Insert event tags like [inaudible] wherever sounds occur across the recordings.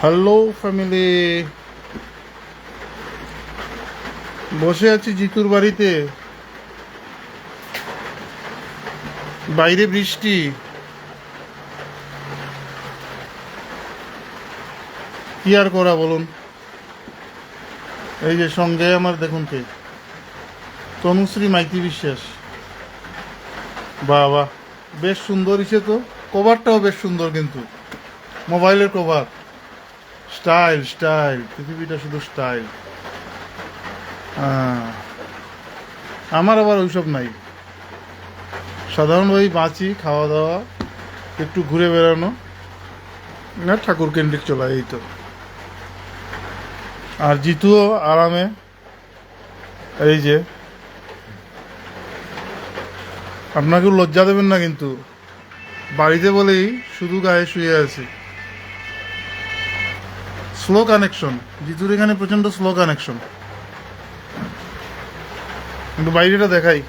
Hello family বসে আছি জিতুর বাড়িতে। বাইরে বৃষ্টি। কি আর করা বলুন? এই যে সঙ্গে আমার দেখুন কে। তনুশ্রী মাইতি বিশ্বাস। বাহ বেশ সুন্দর হিসেবে তো। কভারটাও বেশ সুন্দর কিন্তু। মোবাইলের কভার স্টাইল স্টাইল, পৃথিবীটা শুধু স্টাইল। আমার আবার ওইসব নাই। সাধারণ ওই বাঁচি খাওয়া দাওয়া একটু ঘুরে বেড়ানো। না, ঠাকুর কেন্দ্রিক চলা, এই তো। আর জিতুও আরামে। এই যে। আপনাকে লজ্জা দেবেন না কিন্তু। বাড়িতে বলেই শুধু গায়ে শুয়ে আছে। স্লো কানেকশন জিতুর এখানে প্রচণ্ড স্লো কানেকশন কিন্তু বাইরেটা দেখাই।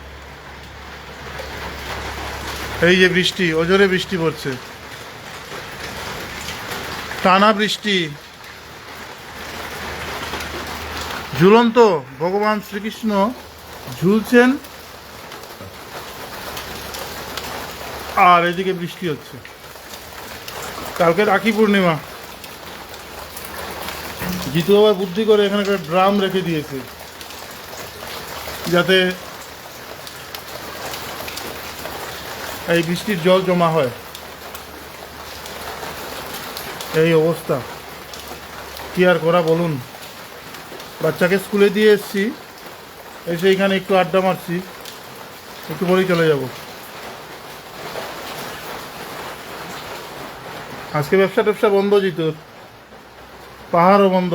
এই যে বৃষ্টি অজরে বৃষ্টি পড়ছে। টানা বৃষ্টি। ঝুলন্ত, ভগবান শ্রীকৃষ্ণ ঝুলছেন। আর এদিকে বৃষ্টি হচ্ছে। কালকে রাখি পূর্ণিমা। জিতু আবার বুদ্ধি করে এখানে একটা ড্রাম রেখে দিয়েছে। যাতে এই বৃষ্টির জল জমা হয়। এই অবস্থা। কি আর করা বলুন? বাচ্চাকে স্কুলে দিয়ে এসছি। এসে এখানে একটু আড্ডা মারছি। একটু পরেই চলে যাব। আজকে ব্যবসা ট্যাবসা বন্ধ জিতুর। পাহাড়ও বন্ধ।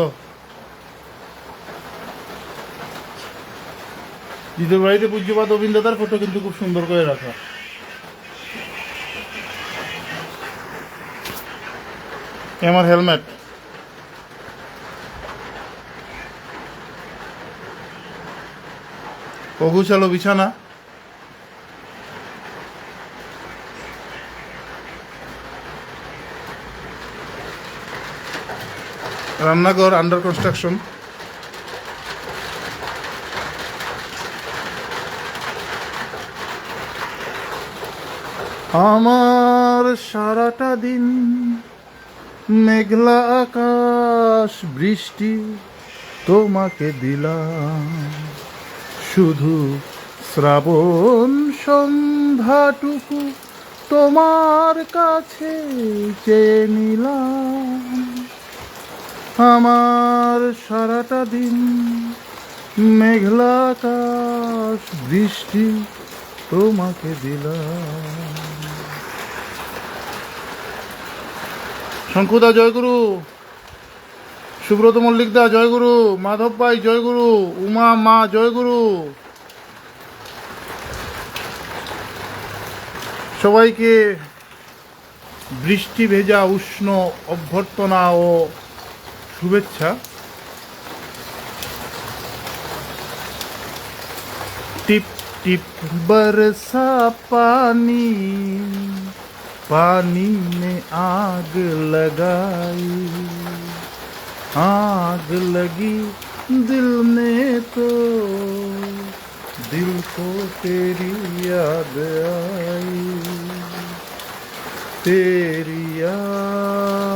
জিতুর বাড়িতে পূজ্যপাত অবিন্দাতার ফটো কিন্তু খুব সুন্দর করে রাখা। আমার হেলমেট। অগুছালো বিছানা। রান্নাঘর আন্ডার কনস্ট্রাকশন আমার সারাটা দিন মেঘলা আকাশ, বৃষ্টি তোমাকে দিলাম। শুধু শ্রাবণ সন্ধ্যাটুকু তোমার কাছে চেয়ে নিলাম। আমার সারাটা দিন মেঘলা আকাশ, বৃষ্টি তোমাকে দিলাম। শঙ্কুদা, জয়গুরু। সুব্রত মল্লিক দা জয়গুরু। মাধব ভাই, জয়গুরু। উমা, মা, জয়গুরু। সবাইকে বৃষ্টি ভেজা, উষ্ণ অভ্যর্থনা ও শুভেচ্ছা টিপ টিপ বরসা পানি पानी में आग लगाई आग लगी दिल में तो दिल को तेरी याद आई तेरी याद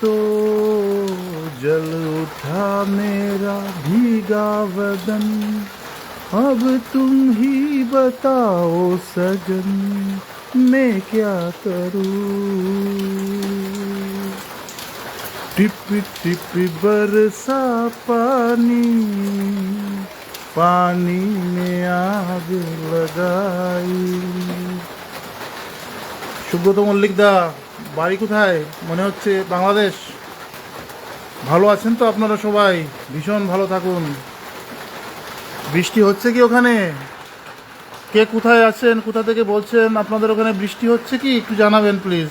तो जल उठा मेरा भीगा वदन। अब तुम ही बताओ सजन, मैं क्या करूँ? टिप टिप बरसा पानी पानी में आग लगाई। शुभ तो मल्लिक दा বাড়ি কোথায়? মনে হচ্ছে বাংলাদেশ। ভালো আছেন তো আপনারা সবাই? ভীষণ ভালো থাকুন। বৃষ্টি হচ্ছে কি ওখানে? কে কোথায় আছেন? কোথা থেকে বলছেন? আপনাদের ওখানে বৃষ্টি হচ্ছে কি? একটু জানাবেন, প্লিজ।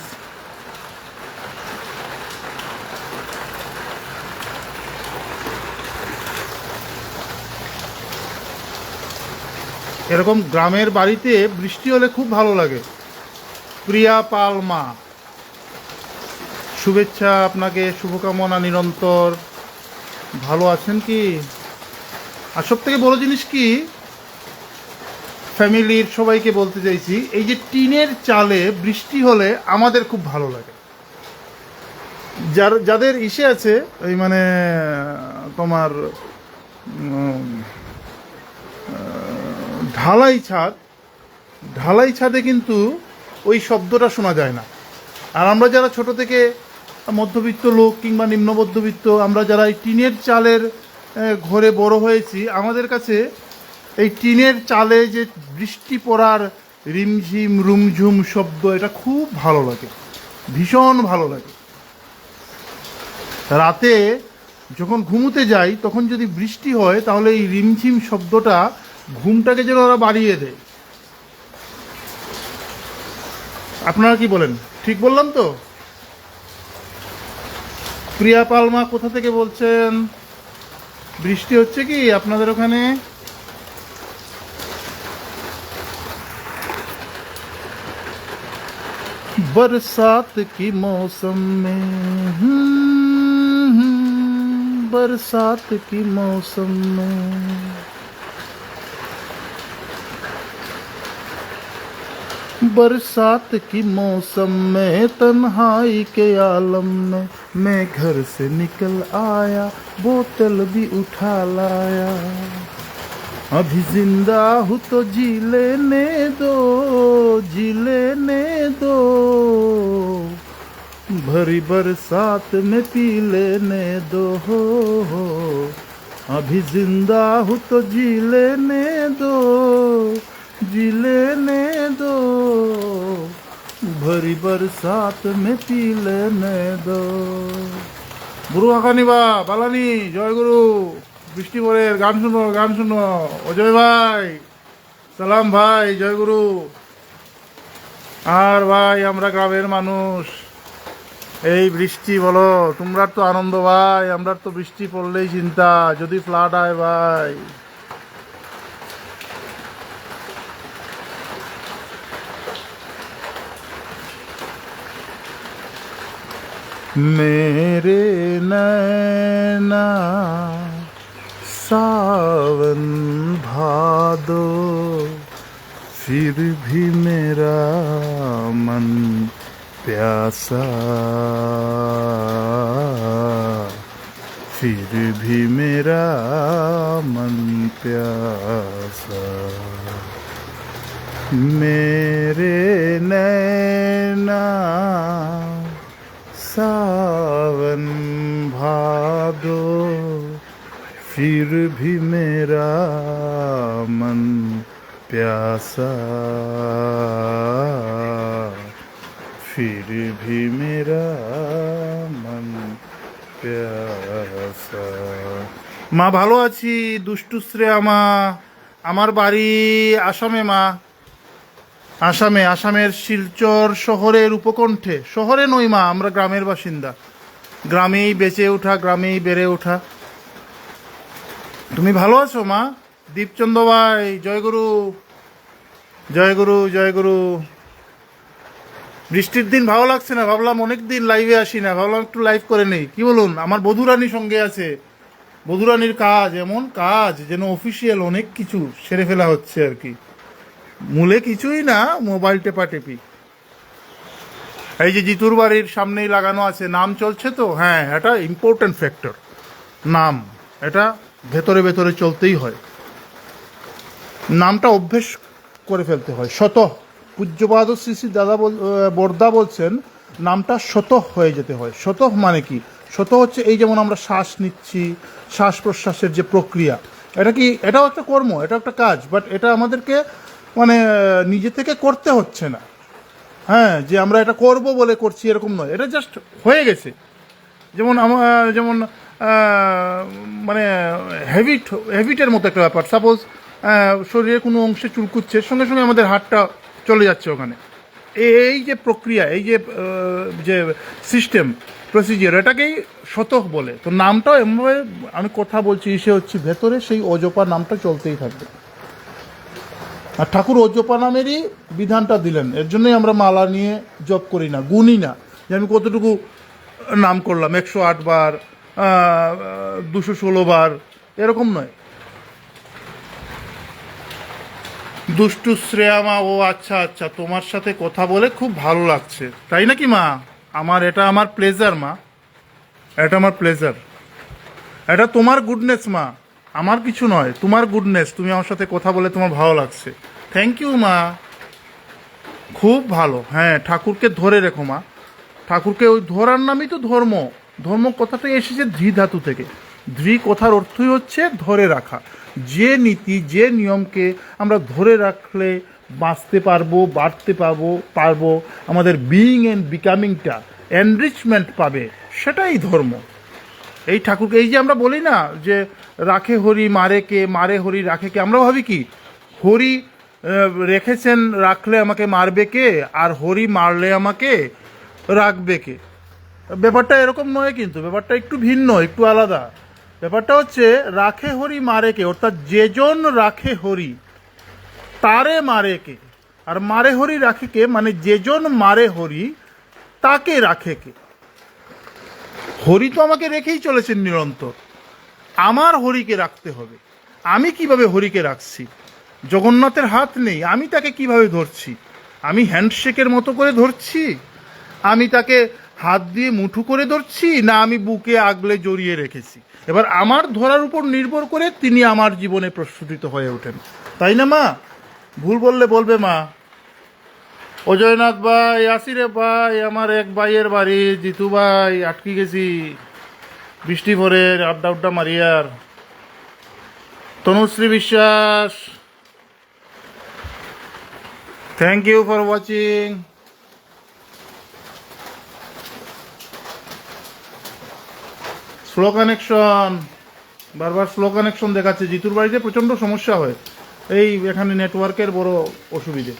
এরকম গ্রামের বাড়িতে বৃষ্টি হলে খুব ভালো লাগে। প্রিয়া পালমা। শুভেচ্ছা, আপনাকে শুভকামনা নিরন্তর। ভালো আছেন কি? আর সব থেকে বড় জিনিস কি? ফ্যামিলির সবাইকে বলতে চাইছি, এই যে টিনের চালে বৃষ্টি হলে আমাদের খুব ভালো লাগে। যার, যাদের ইসে আছে ওই মানে তোমার ঢালাই ছাদ, ঢালাই ছাদে কিন্তু ওই শব্দটা শোনা যায় না। আর আমরা যারা ছোট থেকে মধ্যবিত্ত লোক কিংবা নিম্ন মধ্যবিত্ত আমরা যারা এই টিনের চালের ঘরে বড় হয়েছি, আমাদের কাছে এই টিনের চালে যে বৃষ্টি পড়ার রিমঝিম, রুমঝুম শব্দ, এটা খুব ভালো লাগে, ভীষণ ভালো লাগে। রাতে যখন ঘুমোতে যাই, তখন যদি বৃষ্টি হয়, তাহলে এই রিমঝিম শব্দটা ঘুমটাকে যেন ওরা বাড়িয়ে দেয়। আপনারা কি বলেন? ঠিক বললাম তো? প্রিয়া পালমা কোথা থেকে বলছেন বৃষ্টি হচ্ছে কি আপনাদের ওখানে बरसात की मौसम में हम्म, हम्म, बरसात की मौसम में बरसात की मौसम में तन्हाई के आलम में मैं घर से निकल आया बोतल भी उठा लाया। अभी ज़िंदा हूँ तो जी लेने दो जी लेने दो। भरी बरसात में पी लेने दो। हो, हो। अभी ज़िंदा हूँ तो जी लेने दो। जी लेने दो भरी बरसात में पी लेने दो গুরু আকানিবা বালানি জয় গুরু বৃষ্টি পরের গান শুনো গান শুনো অজয় ভাই সালাম ভাই জয় গুরু আর ভাই আমরা গ্রামের মানুষ এই বৃষ্টি বলো তোমরা তো আনন্দ ভাই আমরা তো বৃষ্টি পড়লেই চিন্তা যদি ফ্লাড হয় ভাই मेरे नैना, सावन भादो, फिर भी मेरा मन प्यासा। फिर भी मेरा मन प्यासा। मेरे नैना सावन भादो फिर भी मेरा मन प्यासा फिर भी मेरा मन প্যাসা মা ভালো আছি দুষ্টু শ্রেয়া মা আমার বাড়ি আসামে মা আসামে, আসামের শিলচর শহরের উপকণ্ঠে, শহরে নই মা, আমরা গ্রামের বাসিন্দা। গ্রামেই বেঁচে ওঠা গ্রামেই বেড়ে ওঠা। তুমি ভালো আছো মা? দীপচন্দ্র ভাই, জয়গুরু। জয়গুরু জয়গুরু। বৃষ্টির দিন ভালো লাগছে না? ভাবলাম অনেক দিন লাইভে আসি না, ভাবলাম একটু লাইভ করে নেই। কি বলুন, আমার বধুরানী সঙ্গে আছে। বধুরানীর কাজ, এমন কাজ যেন অফিসিয়াল অনেক কিছু সেরে ফেলা হচ্ছে আর কি। মূলে কিছুই না, মোবাইল টেপা টেপি এই যে জিতুর বাড়ির সামনেই লাগানো আছে, নাম চলছে তো? হ্যাঁ এটা ইম্পর্টেন্ট ফ্যাক্টর নাম, এটা ভেতরে ভেতরে চলতেই হয়। নামটা অভ্যেস করে ফেলতে হয়। শত, পূজ্যপাদ শ্রী শ্রী দাদা বল বর্দা বলছেন, নামটা শত হয়ে যেতে হয়। শত মানে কি? শত হচ্ছে এই যেমন আমরা শ্বাস নিচ্ছি, শ্বাস প্রশ্বাসের যে প্রক্রিয়া। এটা কি, এটাও একটা কর্ম এটা একটা কাজ বাট এটা আমাদেরকে মানে নিজে থেকে করতে হচ্ছে না। হ্যাঁ যে আমরা এটা করব বলে করছি, এরকম নয়। এটা জাস্ট হয়ে গেছে। যেমন আমার যেমন মানে হ্যাবিট হ্যাবিটের মতো একটা ব্যাপার। সাপোজ শরীরের কোনো অংশে চুলকুচ্ছে সঙ্গে সঙ্গে আমাদের হাতটা চলে যাচ্ছে ওখানে। এই যে প্রক্রিয়া, এই যে যে সিস্টেম প্রসিজিয়ার এটাকেই শতক বলে। তো নামটাও এমনভাবে আমি কথা বলছি সে হচ্ছে ভেতরে, সেই অজপা নামটা চলতেই থাকবে। আর ঠাকুর অজপা নামেরই বিধানটা দিলেন। এর জন্যই আমরা মালা নিয়ে জপ করি না গুনি না। যে আমি কতটুকু নাম করলাম, একশো আট বার দুশো ষোলো বার, এরকম নয়। দুষ্টু শ্রেয়া মা ও আচ্ছা আচ্ছা তোমার সাথে কথা বলে খুব ভালো লাগছে। তাই নাকি মা? আমার এটা আমার প্লেজার মা। এটা আমার প্লেজার এটা তোমার গুডনেস মা। আমার কিছু নয়, তোমার গুডনেস তুমি আমার সাথে কথা বলে তোমার ভালো লাগছে। থ্যাংক ইউ মা। খুব ভালো। হ্যাঁ ঠাকুরকে ধরে রেখো, মা। ঠাকুরকে ওই ধরার নামই তো ধর্ম। ধর্ম কথাটাই এসেছে ধৃ ধাতু থেকে। ধৃ কথার অর্থই হচ্ছে ধরে রাখা। যে নীতি, যে নিয়মকে আমরা ধরে রাখলে বাঁচতে পারব, বাড়তে পারব পারব, আমাদের বিইং অ্যান্ড বিকামিংটা এনরিচমেন্ট পাবে, সেটাই ধর্ম। এই ঠাকুরকে, এই যে আমরা বলি না যে রাখে হরি, মারে কে, মারে হরি, রাখে কে আমরা ভাবি কি? হরি রেখেছেন, রাখলে আমাকে মারবে কে? আর হরি মারলে আমাকে রাখবে কে? ব্যাপারটা এরকম নয় কিন্তু, ব্যাপারটা একটু ভিন্ন, একটু আলাদা। ব্যাপারটা হচ্ছে, রাখে হরি, মারে কে? অর্থাৎ যেজন রাখে হরি, তারে মারে কে? আর মারে হরি, রাখে কে? মানে যেজন মারে হরি, তাকে রাখে কে? হরি তো আমাকে রেখেই চলেছেন নিরন্তর। আমার হরিকে রাখতে হবে। আমি কীভাবে হরিকে রাখছি? জগন্নাথের হাত নেই, আমি তাকে কীভাবে ধরছি? আমি হ্যান্ডশেকের মতো করে ধরছি? আমি তাকে হাত দিয়ে মুঠু করে ধরছি? না, আমি বুকে আগলে জড়িয়ে রেখেছি। এবার আমার ধরার উপর নির্ভর করে তিনি আমার জীবনে প্রস্ফুটিত হয়ে ওঠেন। তাই না, মা? ভুল বললে বলবে মা। অজয়নাথ ভাই আসি রে ভাই, আমার এক ভাইয়ের বাড়ি, জিতু ভাই, আটকে গেছি। বৃষ্টি ভরে আড্ডা উড্ডা মারিয়ার। Tanushree Biswas. Thank you for watching slow connection বারবার স্লো কানেকশন দেখাচ্ছে। জিতুর বাড়িতে প্রচণ্ড সমস্যা হয়। এই এখানে নেটওয়ার্কের বড় অসুবিধে।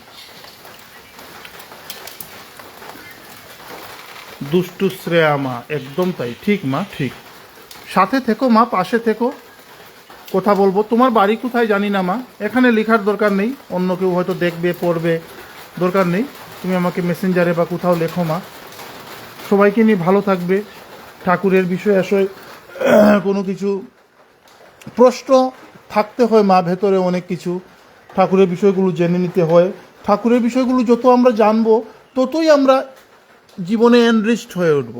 দুষ্টু শ্রেয়া মা একদম তাই। ঠিক, মা, ঠিক। সাথে থেকো, মা, পাশে থেকো। কথা বলব, তোমার বাড়ি কোথায় জানি না, মা। এখানে লেখার দরকার নেই। অন্য কেউ হয়তো দেখবে, পড়বে, দরকার নেই। তুমি আমাকে মেসেঞ্জারে বা কোথাও লেখো, মা। সবাইকে নিয়ে ভালো থাকবে। ঠাকুরের বিষয়ে আসলে [clears throat] কোনো কিছু প্রশ্ন থাকতে হয়, মা, ভেতরে অনেক কিছু। ঠাকুরের বিষয়গুলো জেনে নিতে হয়। ঠাকুরের বিষয়গুলো যত আমরা জানব, ততই আমরা জীবনে এনরিচড হয়ে উঠব।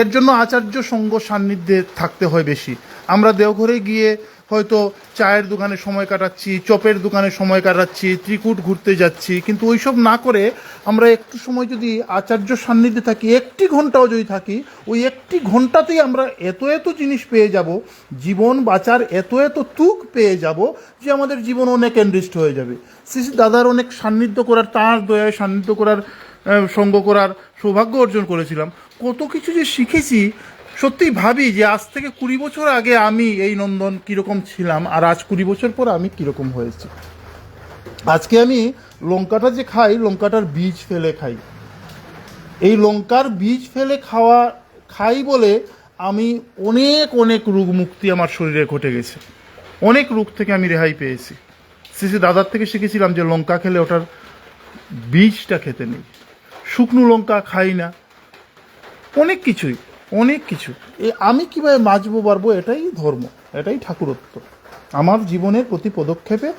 এর জন্য আচার্য সঙ্গ সান্নিধ্যে থাকতে হয় বেশি। আমরা দেওঘরে গিয়ে হয়তো চায়ের দোকানে সময় কাটাচ্ছি, চপের দোকানে সময় কাটাচ্ছি, ত্রিকুট ঘুরতে যাচ্ছি, কিন্তু ওইসব না করে আমরা একটু সময় যদি আচার্য সান্নিধ্যে থাকি, একটি ঘন্টাও যদি থাকি, ওই একটি ঘন্টাতেই আমরা এত এত জিনিস পেয়ে যাব, জীবন বাঁচার এত এত তুক পেয়ে যাব যে আমাদের জীবন অনেক এনরিস্ট হয়ে যাবে। শ্রী দাদার অনেক সান্নিধ্য করার, তাঁর দয়ায় সান্নিধ্য করার সঙ্গ করার সৌভাগ্য অর্জন করেছিলাম। কত কিছু যে শিখেছি, সত্যিই ভাবি যে আজ থেকে কুড়ি বছর আগে আমি এই নন্দন কীরকম ছিলাম আর আজ কুড়ি বছর পর আমি কীরকম হয়েছি। আজকে আমি লঙ্কাটা যে খাই, লঙ্কাটার বীজ ফেলে খাই। এই লঙ্কার বীজ ফেলে খাওয়া, খাই বলে আমি অনেক অনেক রোগ মুক্তি আমার শরীরে ঘটে গেছে। অনেক রোগ থেকে আমি রেহাই পেয়েছি। শ্রী দাদার থেকে শিখেছিলাম যে লঙ্কা খেলে ওটার বীজটা খেতে নেই। শুকনো লঙ্কা খাই না। অনেক কিছুই, অনেক কিছু। এ আমি কীভাবে বাঁচবো পারব এটাই ধর্ম, এটাই ঠাকুরত্ব। আমার জীবনের প্রতি পদক্ষেপে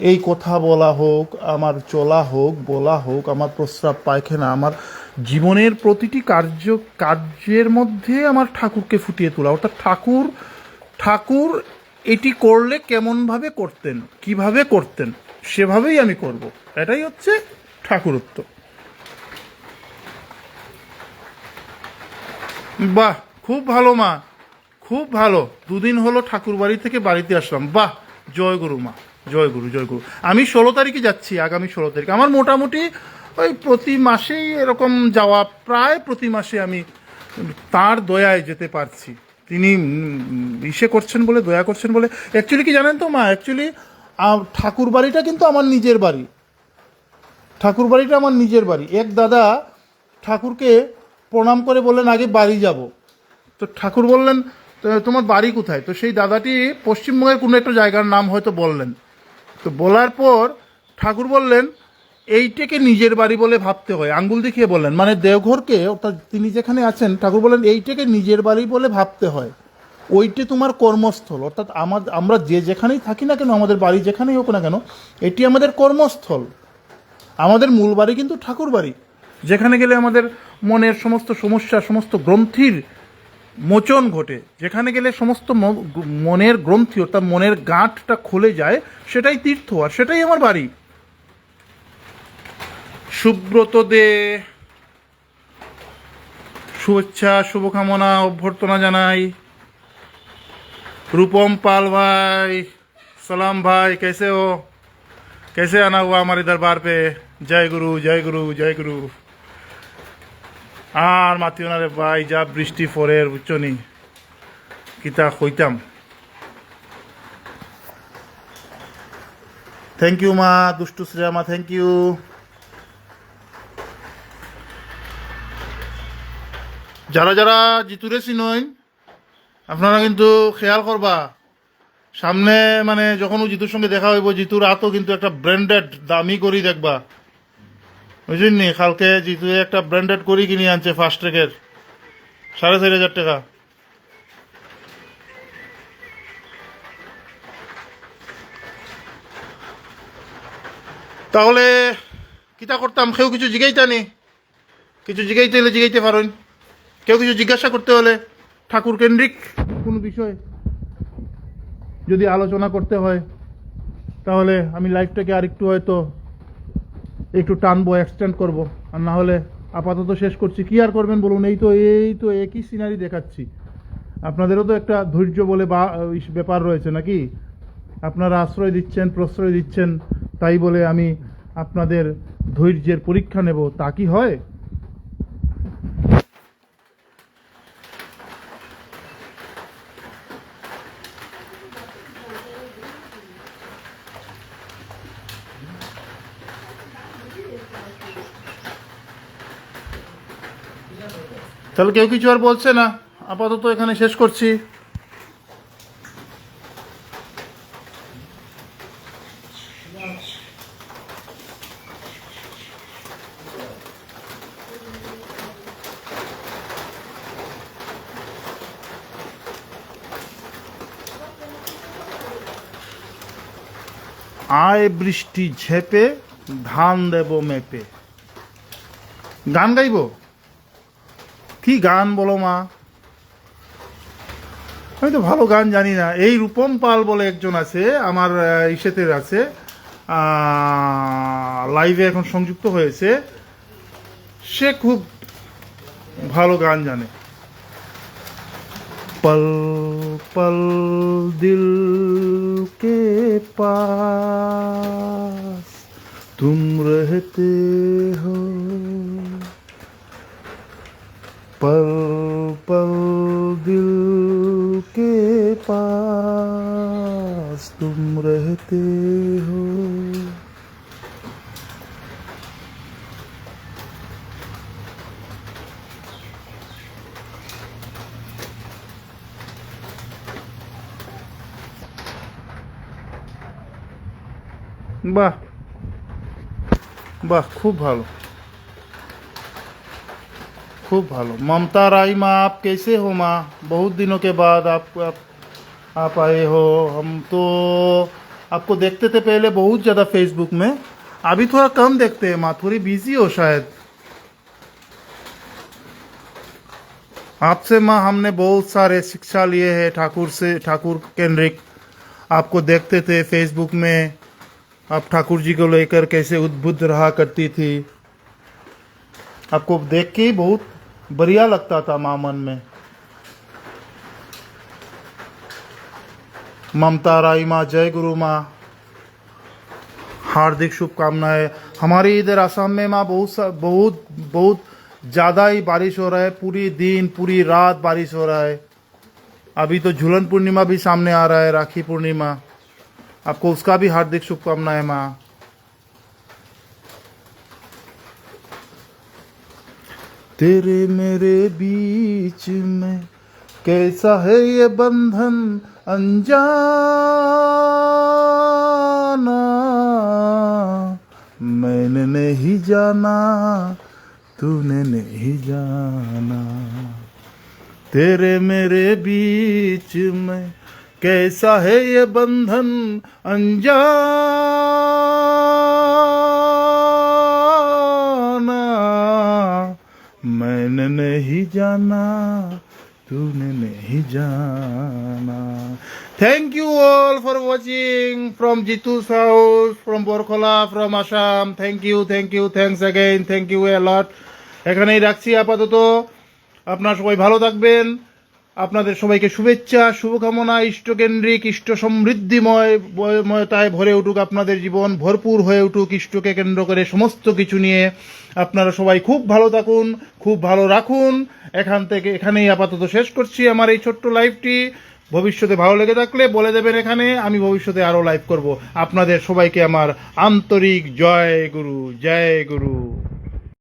এই কথা বলা হোক, আমার চলা হোক, বলা হোক, আমার প্রস্রাব পায়খানা, আমার জীবনের প্রতিটি কার্য, কার্যের মধ্যে আমার ঠাকুরকে ফুটিয়ে তোলা। অর্থাৎ ঠাকুর ঠাকুর এটি করলে কেমনভাবে করতেন, কীভাবে করতেন, সেভাবেই আমি করব। এটাই হচ্ছে ঠাকুরত্ব। বাহ, খুব ভালো মা। খুব ভালো। দুদিন হলো ঠাকুর বাড়ি থেকে বাড়িতে আসলাম। বাহ, জয় গুরু মা। জয় গুরু জয় গুরু। আমি ষোলো তারিখে যাচ্ছি, আগামী ষোলো তারিখ। আমার মোটামুটি ওই প্রতি মাসেই এরকম যাওয়া, প্রায় প্রতি মাসে আমি তার দয়ায় যেতে পারছি। তিনি ইসে করছেন বলে, দয়া করছেন বলে। অ্যাকচুয়ালি কি জানেন তো মা? অ্যাকচুয়ালি ঠাকুর বাড়িটা কিন্তু আমার নিজের বাড়ি। ঠাকুর বাড়িটা আমার নিজের বাড়ি। এক দাদা ঠাকুরকে প্রণাম করে বললেন, আগে বাড়ি যাব। তো ঠাকুর বললেন, "তো তোমার বাড়ি কোথায়? তো সেই দাদাটি পশ্চিমবঙ্গের কোনো একটা জায়গার নাম হয়তো বললেন। তো বলার পর ঠাকুর বললেন, এইটাকে নিজের বাড়ি বলে ভাবতে হয়। আঙ্গুল দেখিয়ে বললেন মানে দেওঘরকে, অর্থাৎ তিনি যেখানে আছেন, ঠাকুর বলেন এইটাকে নিজের বাড়ি বলে ভাবতে হয়। ওইটি তোমার কর্মস্থল। অর্থাৎ আমার, আমরা যে যেখানেই থাকি না কেন, আমাদের বাড়ি যেখানেই হোক না কেন, এটি আমাদের কর্মস্থল। আমাদের মূল বাড়ি কিন্তু ঠাকুর বাড়ি। যেখানে গেলে আমাদের মনের সমস্ত সমস্যা সমস্ত গ্রন্থির মোচন ঘটে যেখানে গেলে সমস্ত ম- মনের গ্রন্থি অর্থাৎ মনের গাঁটটা খুলে যায় সেটাই তীর্থ আর সেটাই আমার বাড়ি সুব্রত দে শুভেচ্ছা শুভকামনা অভ্যর্থনা জানাই रूपम पाल भाई सलाम भाई कैसे हो कैसे आना हुआ हमारे दरबार पे जय गुरु जय गुरु जय गुरु আর মাতিও না রে ভাই, যা বৃষ্টি ফরের বুঝছ নি? কিতা কইতাম? থ্যাংক ইউ মা, দুষ্টু শ্রেয়া মা থ্যাংক ইউ যারা যারা জিতুরে চিনইন, আপনারা কিন্তু খেয়াল করবা, সামনে মানে যখন জিতুর সঙ্গে দেখা হইব, জিতুর হাতও কিন্তু একটা ব্র্যান্ডেড দামি করি দেখবা। বুঝলেন নি কালকে জিতু একটা ব্র্যান্ডেড করি কিনে আনছে ফার্স্ট ট্রেকের। সাড়ে চারি হাজার টাকা। তাহলে কিতা করতাম? কেউ কিছু জিগাইতা নি? কিছু জিগাইতে হলে জিগাইতে পারেন কেউ কিছু জিজ্ঞাসা করতে হলে ঠাকুর কেন্দ্রিক কোনো বিষয় যদি আলোচনা করতে হয়, তাহলে আমি লাইফটাকে আরেকটু হয়তো একটু টানবো এক্সটেন্ড করব। আর না হলে আপাতত শেষ করছি। কি আর করবেন বলুন? এই তো এই তো একই সিনারি দেখাচ্ছি। আপনাদেরও তো একটা ধৈর্য বলে বা ব্যাপার রয়েছে নাকি? আপনারা আশ্রয় দিচ্ছেন, প্রশ্রয় দিচ্ছেন, তাই বলে আমি আপনাদের ধৈর্যের পরীক্ষা নেব। তা কি হয়? তাহলে কেউ কিছু আর বলছে না। আপাতত এখানে শেষ করছি। আয় বৃষ্টি ঝেপে, ধান দেব মেপে। গান গাইব? কি গান বলো মা? আমি তো ভালো গান জানি না। এই রূপম পাল বলে একজন আছে আমার আহ, ইসেতের আছে লাইভে এখন সংযুক্ত হয়েছে। সে খুব ভালো গান জানে। পল পল দিল কে পাস তুম রহতে হো पल पल दिल के पास तुम रहते हो বাহ বাহ খুব ভালো खूब भालो। ममता राई माँ आप कैसे हो माँ? बहुत दिनों के बाद आप आप, आप आए हो। हम तो आपको देखते थे पहले बहुत ज़्यादा फेसबुक में। अभी थोड़ा कम देखते हैं माँ थोड़ी बिज़ी हो शायद। आपसे माँ हमने बहुत सारे शिक्षा लिए हैं ठाकुर से ठाकुर केंद्रिक। आपको देखते थे फेसबुक में आप ठाकुर जी को लेकर कैसे उद्बुद्ध रहा करती थी। आपको देख के ही बहुत बढ़िया लगता था माँ मन में। ममता राई माँ, जय गुरु माँ। हार्दिक शुभकामनाएँ। हमारे इधर असम में माँ बहुत सा, बहुत बहुत ज़्यादा ही बारिश हो रहा है। पूरी दिन, पूरी रात बारिश हो रहा है। अभी तो झूलन पूर्णिमा भी सामने आ रहा है, राखी पूर्णिमा। आपको उसका भी हार्दिक शुभकामनाएँ माँ। तेरे मेरे बीच में कैसा है ये बंधन अनजाना? मैंने नहीं जाना, तूने नहीं जाना। तेरे मेरे बीच में कैसा है ये बंधन अनजाना? मैंने नहीं जाना तूने नहीं जाना Thank you all for watching from Jitu's house, from Borkola, from Assam. Thank you, thank you, thanks again, thank you a lot. এখানেই রাখছি আপাতত আপনারা সবাই ভালো থাকবেন আপনাদের সবাইকে শুভেচ্ছা, শুভকামনা, ইষ্টকেন্দ্রিক ইষ্ট সমৃদ্ধিময় ময়তায় ভরে উঠুক আপনাদের জীবন, ভরপুর হয়ে উঠুক ইষ্টকে কেন্দ্র করে সমস্ত কিছু নিয়ে। আপনারা সবাই খুব ভালো থাকুন, খুব ভালো রাখুন। এখান থেকে এখানেই আপাতত শেষ করছি আমার এই ছোট্ট লাইভটি। ভবিষ্যতে ভালো লেগে থাকলে বলে দেবেন এখানে, আমি ভবিষ্যতে আরও লাইভ করব। আপনাদের সবাইকে আমার আন্তরিক জয় গুরু জয় গুরু।